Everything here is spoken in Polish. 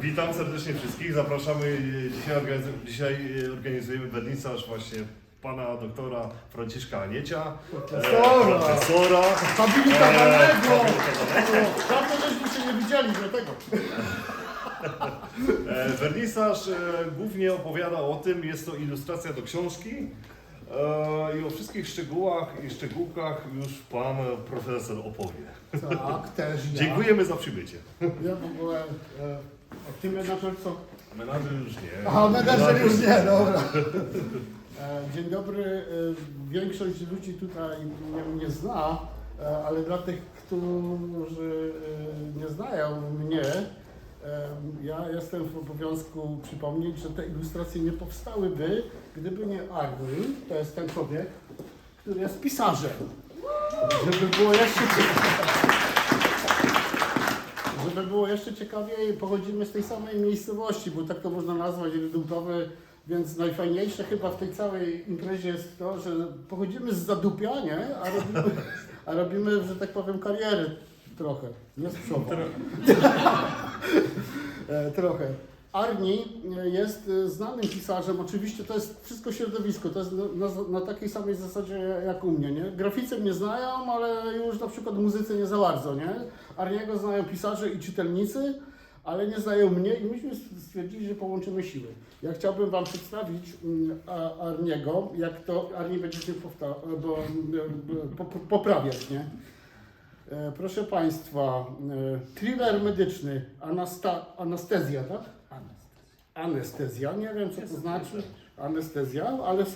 Witam serdecznie wszystkich. Zapraszamy. Dzisiaj, organiz- dzisiaj organizujemy wernisaż właśnie pana doktora Franciszka Aniecia. Profesora. E, profesora. Habilitowanego! Eee, Dawno żeśmy się nie widzieli, dlatego. E, wernisaż e, głównie opowiada o tym, jest to ilustracja do książki e, i o wszystkich szczegółach i szczegółkach już pan profesor opowie. Tak, też ja. Dziękujemy za przybycie. Ja w ogóle... E, a ty menadżer co? Menadżer już nie. Aha, menadżer już nie, dobra. E, dzień dobry. E, większość ludzi tutaj mnie, mnie zna, e, ale dla tych, którzy nie znają mnie, ja jestem w obowiązku przypomnieć, że te ilustracje nie powstałyby, gdyby nie Arwin, to jest ten człowiek, który jest pisarzem. Żeby było jeszcze Żeby było jeszcze ciekawiej, pochodzimy z tej samej miejscowości, bo tak to można nazwać, redutowy, więc najfajniejsze chyba w tej całej imprezie jest to, że pochodzimy z zadupia, nie? A robimy, a robimy że tak powiem, karierę trochę, nie z przodu. E, Trochę. Arni e, jest e, znanym pisarzem, oczywiście to jest wszystko środowisko, to jest na, na, takiej samej zasadzie jak u mnie, nie? Graficy mnie znają, ale już na przykład muzycy nie za bardzo, nie? Arniego znają pisarze i czytelnicy, ale nie znają mnie i myśmy stwierdzili, że połączymy siły. Ja chciałbym Wam przedstawić mm, Arniego, jak to Arni będzie się powta- bo, bo, po, poprawiać, nie? E, Proszę Państwa, e, thriller medyczny, anasta, anestezja, tak? Anestezja, nie wiem co to znaczy, anestezja, ale